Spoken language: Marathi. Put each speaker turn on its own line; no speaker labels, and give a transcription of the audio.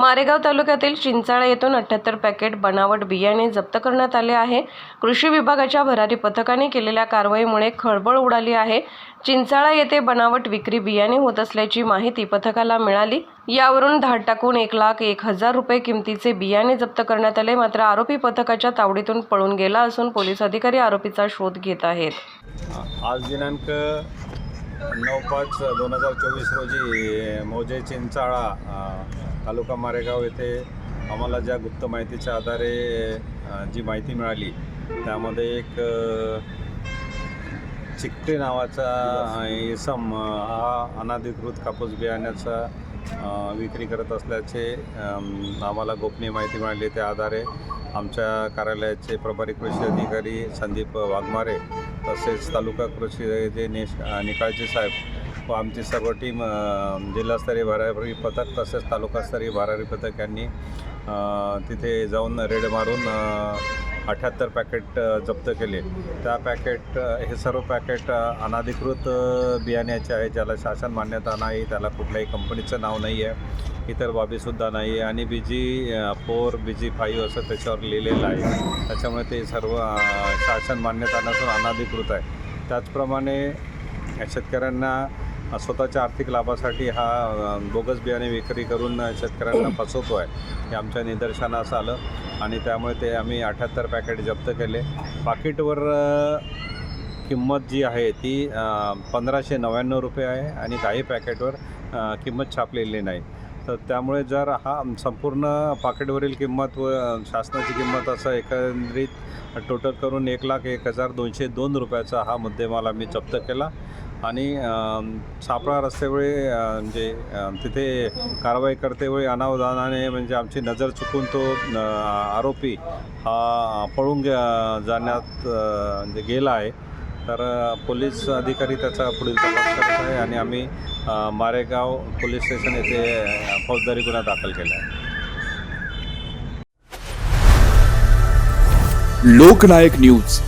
मारेगाव तालुक्यातील चिंचाळा येथून अठ्ठ्याहत्तर पॅकेट बनावट बियाणे जप्त करण्यात आले आहे. कृषी विभागाच्या भरारी पथकाने केलेल्या कारवाईमुळे खळबळ उडाली आहे. चिंचाळा येथे बनावट विक्री बियाणे होत असल्याची माहिती पथकाला मिळाली. यावरून धाड टाकून एक लाख एक हजार रुपये किमतीचे बियाणे जप्त करण्यात आले. मात्र आरोपी पथकाच्या तावडीतून पळून गेला असून पोलीस अधिकारी आरोपीचा शोध घेत आहेत.
आज दिनांक नऊ पाच दोन हजार चोवीस रोजी मोजे चिंचाळा तालुका मारेगाव येथे आम्हाला ज्या गुप्त माहितीच्या आधारे जी माहिती मिळाली त्यामध्ये एक चिकटे नावाचा इसम हा अनाधिकृत कापूस बियाण्याचा विक्री करत असल्याचे आम्हाला गोपनीय माहिती मिळाली. त्या आधारे आमच्या कार्यालयाचे प्रभारी कृषी अधिकारी संदीप वाघमारे तसेच तालुका कृषी जे निश निकाळजे साहेब व आमची सर्व टीम जिल्हास्तरीय भरारी पथक तसेच तालुकास्तरीय भरारी पथक यांनी तिथे जाऊन रेड मारून अठ्याहत्तर पॅकेट जप्त केले. त्या पॅकेट हे सर्व पॅकेट अनाधिकृत बियाण्याचे आहे ज्याला शासन मान्यता नाही त्याला कुठल्याही कंपनीचं नाव नाही आहे इतर बाबीसुद्धा नाही आहे आणि बी जी फोर बी जी फाईव्ह असं त्याच्यावर लिहिलेलं आहे. त्याच्यामुळे ते सर्व शासन मान्यता नसून अनाधिकृत आहे. त्याचप्रमाणे शेतकऱ्यांना स्वतःच्या आर्थिक लाभासाठी हा बोगस बियाणे विक्री करून शेतकऱ्यांना फसवतो आहे हे आमच्या निदर्शनास आलं आणि त्यामुळे ते आम्ही अठ्याहत्तर पॅकेट जप्त केले. पाकिटवर किंमत जी आहे ती पंधराशे नव्याण्णव रुपये आहे आणि काही पॅकेटवर किंमत छापलेली नाही. तर त्यामुळे जर हा संपूर्ण पाकिटवरील किंमत व शासनाची किंमत असं एकंदरीत टोटल करून एक लाख एक हजार दोनशे दोन रुपयाचा हा मुद्देमाल आम्ही जप्त केला. आणि सापळा रस्त्यावेळी म्हणजे तिथे कारवाई करतेवेळी अनावधानाने म्हणजे आमची नजर चुकून तो आरोपी हा पळून जाण्यात म्हणजे गेला आहे. तर पोलीस अधिकारी त्याचा पुढील तपास करत आहे आणि आम्ही मारेगाव पोलीस स्टेशन येथे फौजदारी गुन्हा दाखल केला आहे.
लोकनायक न्यूज.